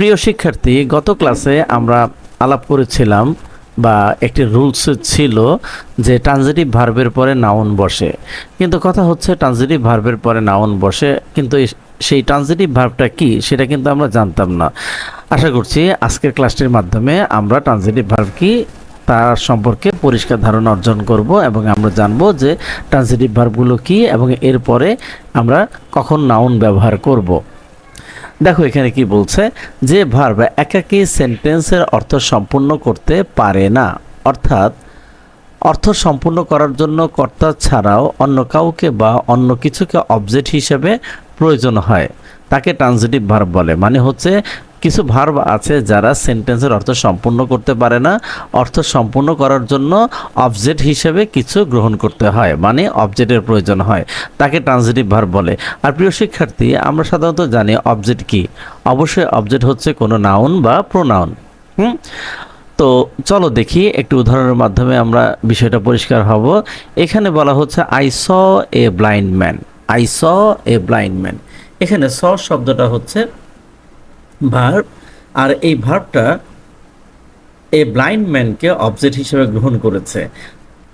প্রিয় শিক্ষার্থী, গত ক্লাসে আমরা আলাপ করেছিলাম বা একটি রুলস ছিল যে ট্রানজিটিভ ভার্বের পরে নাউন বসে। কিন্তু কথা হচ্ছে ট্রানজিটিভ ভার্বের পরে নাউন বসে, কিন্তু সেই ট্রানজিটিভ ভার্বটা কি সেটা কিন্তু আমরা জানতাম না। আশা করছি আজকের ক্লাসটির মাধ্যমে আমরা ট্রানজিটিভ ভার্ব কি তার সম্পর্কে পরিষ্কার ধারণা অর্জন করব এবং আমরা জানব যে ট্রানজিটিভ ভার্বগুলো কি এবং এরপরে আমরা কখন নাউন ব্যবহার করব। দেখো এখানে কি বলছে যে ভার্ব একাকী সেন্টেন্সের অর্থ সম্পূর্ণ করতে পারে না। অর্থাৎ অর্থ সম্পূর্ণ করার জন্য কর্তা ছাড়াও অন্য কাউকে বা অন্য কিছুকে অবজেক্ট হিসেবে প্রয়োজন হয়। তাকে ট্রানজিটিভ ভার্ব বলে। মানে হচ্ছে কিছু ভার্ব আছে যারা সেন্টেন্সের অর্থ সম্পূর্ণ করতে পারে না। অর্থ সম্পূর্ণ করার জন্য অবজেক্ট হিসেবে কিছু গ্রহণ করতে হয়। মানে অবজেক্টের প্রয়োজন হয়। তাকে ট্রানজিটিভ ভার্ব বলে। আর প্রিয় শিক্ষার্থী, আমরা সাধারণত জানি অবজেক্ট কি। অবশ্যই অবজেক্ট হচ্ছে কোনো নাউন বা প্রোনাউন হুম? তো চলো দেখি, একটু উদাহরণের মাধ্যমে আমরা বিষয়টা পরিষ্কার হব। এখানে বলা হচ্ছে I saw a blind man I saw a blind man এখানে স শব্দটা হচ্ছে ভার্ব আর এই ভার্বটা এ ব্লাইন্ড ম্যানকে অবজেক্ট হিসেবে গ্রহণ করেছে।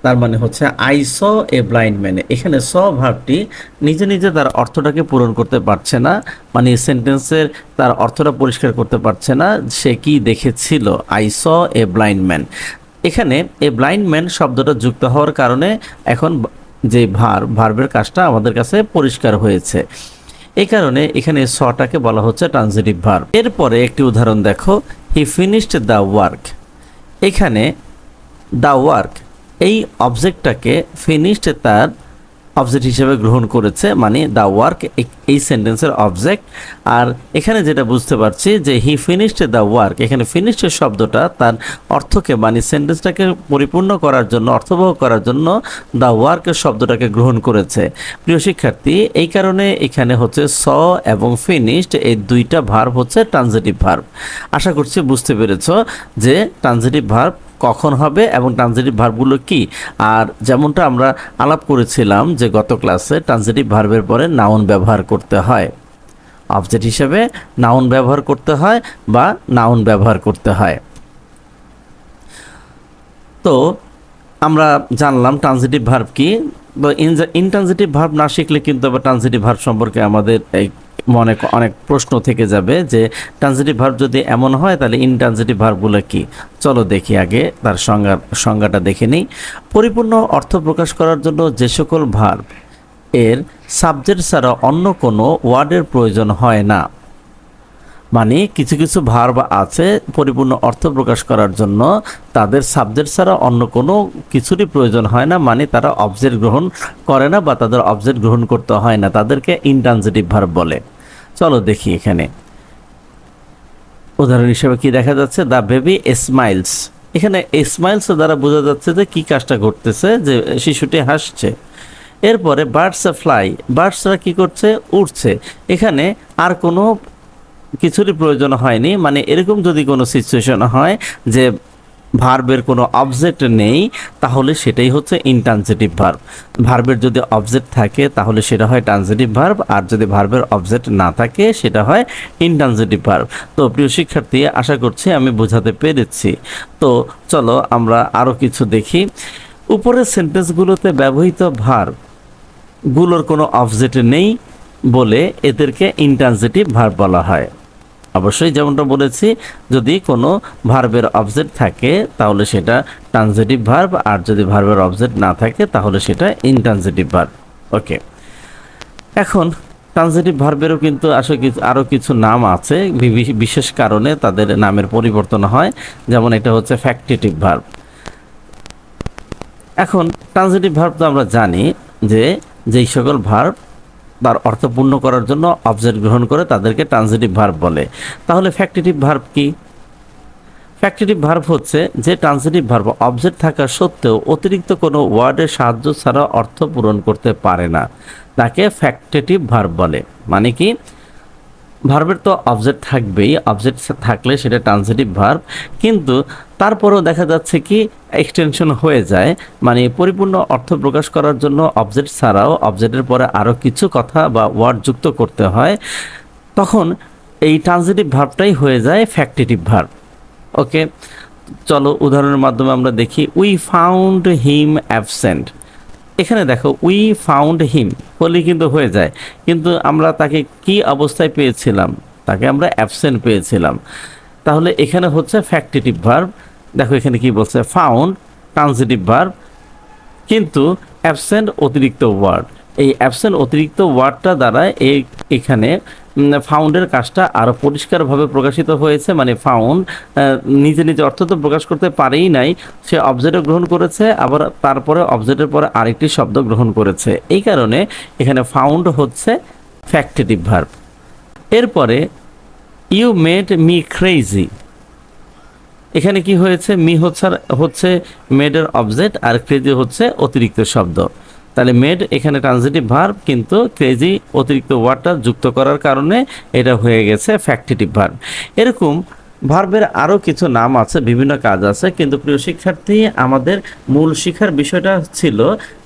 তার মানে হচ্ছে আই স এ ব্লাইন্ড ম্যানে এখানে স ভার্বটি নিজে নিজে তার অর্থটাকে পূরণ করতে পারছে না মানে সেন্টেন্সের তার অর্থটা পরিষ্কার করতে পারছে না, সে কি দেখেছিল? I saw a blind man এখানে এ ব্লাইন্ড ম্যান শব্দটা যুক্ত হওয়ার কারণে এখন যে ভার, ভার্বের কাজটা আমাদের কাছে পরিষ্কার হয়েছে। এই কারণে এখানে সটাকে বলা হচ্ছে ট্রানজিটিভ ভার্ব। এরপরে একটি উদাহরণ দেখো, হি ফিনিশড দ্য ওয়ার্ক। এখানে দ্য ওয়ার্ক, এই অবজেক্টটাকে ফিনিশড তার অবজেক্ট হিসেবে গ্রহণ করেছে মানে দ্য ওয়ার্ক এই সেন্টেন্সের অবজেক্ট আর এখানে যেটা বুঝতে পারছি যে হি ফিনিশড দ্য ওয়ার্ক এখানে ফিনিশড শব্দটা তার অর্থকে মানে সেন্টেন্সটাকে পরিপূর্ণ করার জন্য, অর্থবহ করার জন্য দ্য ওয়ার্কের শব্দটাকে গ্রহণ করেছে। প্রিয় শিক্ষার্থী, এই কারণে এখানে হচ্ছে স এবং ফিনিশড এই দুইটা ভার্ব হচ্ছে ট্রানজিটিভ ভার্ব আশা করছি বুঝতে পেরেছ যে ট্রানজিটিভ ভার্ব কখন হবে এবং ট্রানজিটিভ ভার্বগুলো কি? আর যেমনটা আমরা আলাপ করেছিলাম যে গত ক্লাসে ট্রানজিটিভ ভার্বের পরে নাউন ব্যবহার করতে হয়। অবজেক্ট হিসেবে নাউন ব্যবহার করতে হয় বা নাউন ব্যবহার করতে হয়। তো আমরা জানলাম ট্রানজিটিভ ভার্ব কি। তো ইনট্রানজিটিভ ভার্ব না শিখলে কিন্তু আবার ট্রানজিটিভ ভার্ব সম্পর্কে আমাদের মনে অনেক প্রশ্ন থেকে যাবে যে ট্রানজিটিভ ভার্ব যদি এমন হয়, তাহলে ইনট্রানজিটিভ ভার্বগুলো কি? চলো দেখি আগে, তার সংজ্ঞা, সংজ্ঞাটা দেখে নিই। পরিপূর্ণ অর্থ প্রকাশ করার জন্য যে সকল ভার্ব এর সাবজেক্ট ছাড়া অন্য কোনো ওয়ার্ডের প্রয়োজন হয় না। মানে কিছু কিছু ভার্ব আছে পরিপূর্ণ অর্থ প্রকাশ করার জন্য, তাদের সাবজেক্ট ছাড়া অন্য কোনো কিছুরই প্রয়োজন হয় না মানে তারা অবজেক্ট গ্রহণ করে না বা তাদের অবজেক্ট গ্রহণ করতে হয় না। তাদেরকে ইনট্রানজিটিভ ভার্ব বলে। চলো দেখি এখানে। উদাহরণ হিসেবে কি দেখা যাচ্ছে? দ্য বেবি স্মাইলস এখানে স্মাইলস দ্বারা বোঝা যাচ্ছে যে কি কাজটা ঘটতেছে যে শিশুটি হাসছে। এরপরে বার্ডস ফ্লাই বার্ডসরা কি করছে? উঠছে এখানে আর কোনো কিছুরই প্রয়োজন হয়নি। মানে এরকম যদি কোনো সিচুয়েশন হয় যে ভার্বের কোনো অবজেক্ট নেই, তাহলে সেটাই হচ্ছে ইনট্রানজিটিভ ভার্ব ভার্বের যদি অবজেক্ট থাকে, তাহলে সেটা হয় ট্রানজিটিভ ভার্ব আর যদি ভার্বের অবজেক্ট না থাকে, সেটা হয় ইনট্রানজিটিভ ভার্ব তো প্রিয় শিক্ষার্থী, আশা করছি আমি বোঝাতে পেরেছি। তো চলো আমরা আরও কিছু দেখি। উপরের সেন্টেন্সগুলোতে ব্যবহৃত ভার্বগুলোর কোনো অবজেক্ট নেই বলে এদেরকে ইনট্রানজিটিভ ভার্ব বলা হয়। অবশ্যই যেমনটা বলেছি, যদি কোনো ভার্বের অবজেক্ট থাকে, তাহলে সেটা ট্রানজিটিভ ভার্ব আর যদি ভার্বের অবজেক্ট না থাকে, তাহলে সেটা ইনট্রানজিটিভ ভার্ব ওকে এখন ট্রানজিটিভ ভার্বেরও কিন্তু আসলে আরও কিছু নাম আছে বিশেষ কারণে তাদের নামের পরিবর্তন হয়, যেমন এটা হচ্ছে ফ্যাক্টিটিভ ভার্ব এখন ট্রানজিটিভ ভার্ব তো আমরা জানি যে, যেই সকল ভার্ব তার অর্থ পূর্ণ করার জন্য অবজেক্ট গ্রহণ করে তাদেরকে ট্রানজিটিভ ভার্ব বলে। তাহলে ফ্যাক্টেটিভ ভার্ব কি? ফ্যাক্টেটিভ ভার্ব হচ্ছে যে ট্রান্সিটিভ ভার্ব অবজেক্ট থাকা সত্ত্বেও অতিরিক্ত কোনো ওয়ার্ডের সাহায্য ছাড়া অর্থ পূরণ করতে পারে না। তাকে ফ্যাক্টেটিভ ভার্ব বলে। মানে কি? ভার্বের তো অবজেক্ট থাকবেই অবজেক্ট থাকলে সেটা ট্রান্সিটিভ ভার্ব কিন্তু তারপরেও দেখা যাচ্ছে কি এক্সটেনশন হয়ে যায় মানে পরিপূর্ণ অর্থ প্রকাশ করার জন্য অবজেক্ট ছাড়াও অবজেক্টের পরে আরও কিছু কথা বা ওয়ার্ড যুক্ত করতে হয়, তখন এই ট্রানজিটিভ ভার্বটাই হয়ে যায় ফ্যাক্টিটিভ ভার্ব ওকে চলো উদাহরণের মাধ্যমে আমরা দেখি উই ফাউন্ড হিম অ্যাবসেন্ট এখানে দেখো উই ফাউন্ড হিম হলেই কিন্তু হয়ে যায়। কিন্তু আমরা তাকে কি অবস্থায় পেয়েছিলাম? তাকে আমরা অ্যাবসেন্ট পেয়েছিলাম। তাহলে এখানে হচ্ছে ফ্যাক্টিটিভ ভার্ব দেখো এখানে কি বলছে? ফাউন্ড ট্রানজিটিভ ভার্ব কিন্তু অ্যাবসেন্ট অতিরিক্ত ওয়ার্ড এই অ্যাবসেন্ট অতিরিক্ত ওয়ার্ডটা দ্বারা এই এখানে ফাউন্ডের কাজটা আরও পরিষ্কারভাবে প্রকাশিত হয়েছে। মানে ফাউন্ড নিজে নিজে অর্থ তো প্রকাশ করতে পারেই নাই। সে অবজেক্টও গ্রহণ করেছে, আবার তারপরে অবজেক্টের পরে আরেকটি শব্দ গ্রহণ করেছে। এই কারণে এখানে ফাউন্ড হচ্ছে ফ্যাক্টেটিভ ভার্ব এরপরে ইউ মেড মি ক্রেজি এখানে কি হয়েছে? মি হচ্ছে হচ্ছে মেডের অবজেক্ট আর ক্রেজি হচ্ছে অতিরিক্ত শব্দ। তাহলে মেড এখানে ট্রানজিটিভ ভার্ব কিন্তু ক্রেজি অতিরিক্ত ওয়ার্ডটা যুক্ত করার কারণে এটা হয়ে গেছে ফ্যাক্টিটিভ ভার্ব এরকম ভার্বের আরও কিছু নাম আছে, বিভিন্ন কাজ আছে, কিন্তু প্রিয় শিক্ষার্থী, আমাদের মূল শিক্ষার বিষয়টা ছিল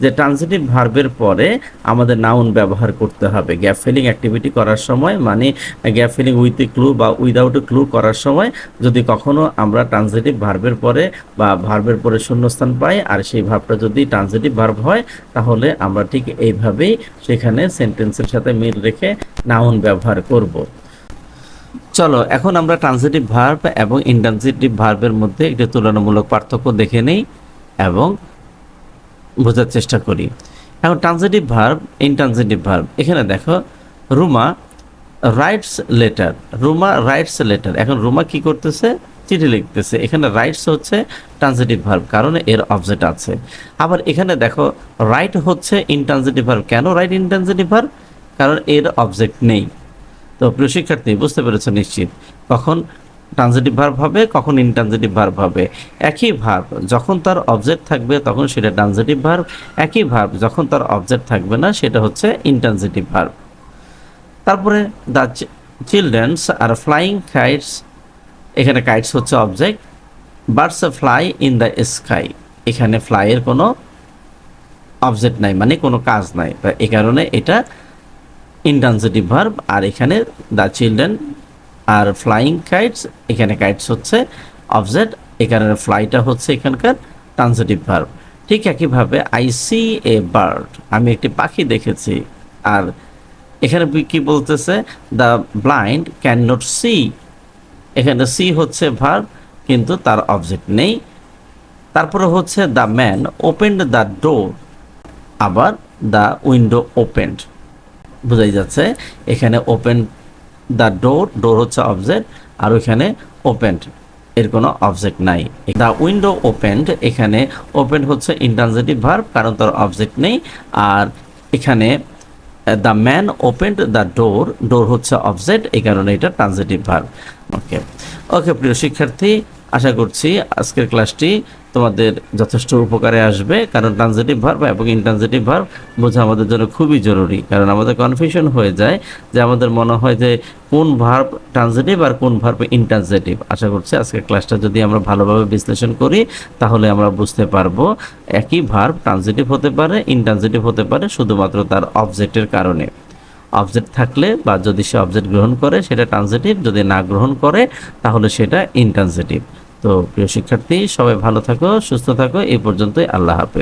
যে ট্রানজিটিভ ভার্বের পরে আমাদের নাউন ব্যবহার করতে হবে। গ্যাপ ফিলিং অ্যাক্টিভিটি করার সময় মানে gap filling with a clue বা উইদাউট এ ক্লু করার সময়, যদি কখনো আমরা ট্রানজিটিভ ভার্বের পরে বা ভার্বের পরে শূন্যস্থান পাই, আর সেই ভার্বটা যদি ট্রানজিটিভ ভার্ব হয়, তাহলে আমরা ঠিক এইভাবেই সেখানে সেন্টেন্সের সাথে মিল রেখে নাউন ব্যবহার করব। চলো, এখন আমরা ট্রানজিটিভ ভার্ব এবং ইনট্রানজিটিভ ভার্বের মধ্যে একটি তুলনামূলক পার্থক্য দেখে নেই এবং বোঝার চেষ্টা করি। এখন ট্রানজিটিভ ভার্ব ইনট্রানজিটিভ ভার্ব এখানে দেখো, Ruma writes letter Ruma writes letter এখন রুমা কি করতেছে? চিঠি লিখতেছে। এখানে রাইটস হচ্ছে ট্রানজিটিভ ভার্ব কারণ এর অবজেক্ট আছে। আবার এখানে দেখো রাইট হচ্ছে ইনট্রানজিটিভ ভার্ব কেন রাইট ইনট্রানজিটিভ ভার্ব কারণ এর অবজেক্ট নেই। তো প্রিয় শিক্ষার্থী, বুঝতে পেরেছ নিশ্চিত। কখন ট্রানজিটিভ ভার্ব হবে, কখন ইনট্রানজিটিভ ভার্ব হবে। একই ভার্ব যখন তার অবজেক্ট থাকবে, তখন সেটা ট্রানজিটিভ ভার্ব একই ভার্ব যখন তার অবজেক্ট থাকবে না, সেটা হচ্ছে ইনট্রানজিটিভ ভার্ব তারপরে the childrens are flying kites এখানে কাইটস হচ্ছে object birds fly in the sky এখানে ফ্লাইয়ের কোনো অবজেক্ট নাই মানে কোনো কাজ নাই। এই কারণে এটা ইনট্রানজিটিভ ভার্ব আর এখানে the children are flying kites এখানে কাইটস হচ্ছে অবজেক্ট এখানে ফ্লাইটা হচ্ছে এখানকার ট্রানজিটিভ ভার্ব ঠিক একইভাবে আই সি এ বার্ড আমি একটি পাখি দেখেছি, আর এখানে কি বলতেছে? The blind can not see এখানে সি হচ্ছে ভার্ব কিন্তু তার অবজেক্ট নেই। তারপরে হচ্ছে the man opened the door আবার দ্য উইন্ডো ওপেন্ড বোঝাই যাচ্ছে, এখানে ওপেন দ্য ডোর ডোর হচ্ছে অবজেক্ট আর ওইখানে ওপেন্ড এর কোনো অবজেক্ট নাই। দ্য উইন্ডো ওপেন্ড এখানে ওপেন হচ্ছে ইন্ট্রানজিটিভ ভার্ব কারণ তার অবজেক্ট নেই, আর এখানে the man opened the door door হচ্ছে অবজেক্ট এই কারণে এটা ট্রানজেটিভ ভার্ব ওকে ওকে প্রিয় শিক্ষার্থী আশা করছি আজকের ক্লাসটি তোমাদের যথেষ্ট উপকারে আসবে, কারণ ট্রানজিটিভ ভার্ব এবং ইনট্রানজিটিভ ভার্ব বোঝা আমাদের জন্য খুবই জরুরি। কারণ আমাদের কনফিউশন হয়ে যায় যে আমাদের মনে হয় যে কোন ভার্ব ট্রানজিটিভ আর কোন ভার্ব ইনট্রানজিটিভ আশা করছি আজকের ক্লাসটা যদি আমরা ভালোভাবে বিশ্লেষণ করি, তাহলে আমরা বুঝতে পারব একই ভার্ব ট্রানজিটিভ হতে পারে ইনট্রানজিটিভ হতে পারে, শুধুমাত্র তার অবজেক্টের কারণে। অবজেক্ট থাকলে বা যদি সে অবজেক্ট গ্রহণ করে, সেটা ট্রানজিটিভ যদি না গ্রহণ করে, তাহলে সেটা ইনট্রানজিটিভ তো প্রিয় শিক্ষার্থী সবাই ভালো থাকো সুস্থ থাকো এই পর্যন্তই আল্লাহ হাফেজ।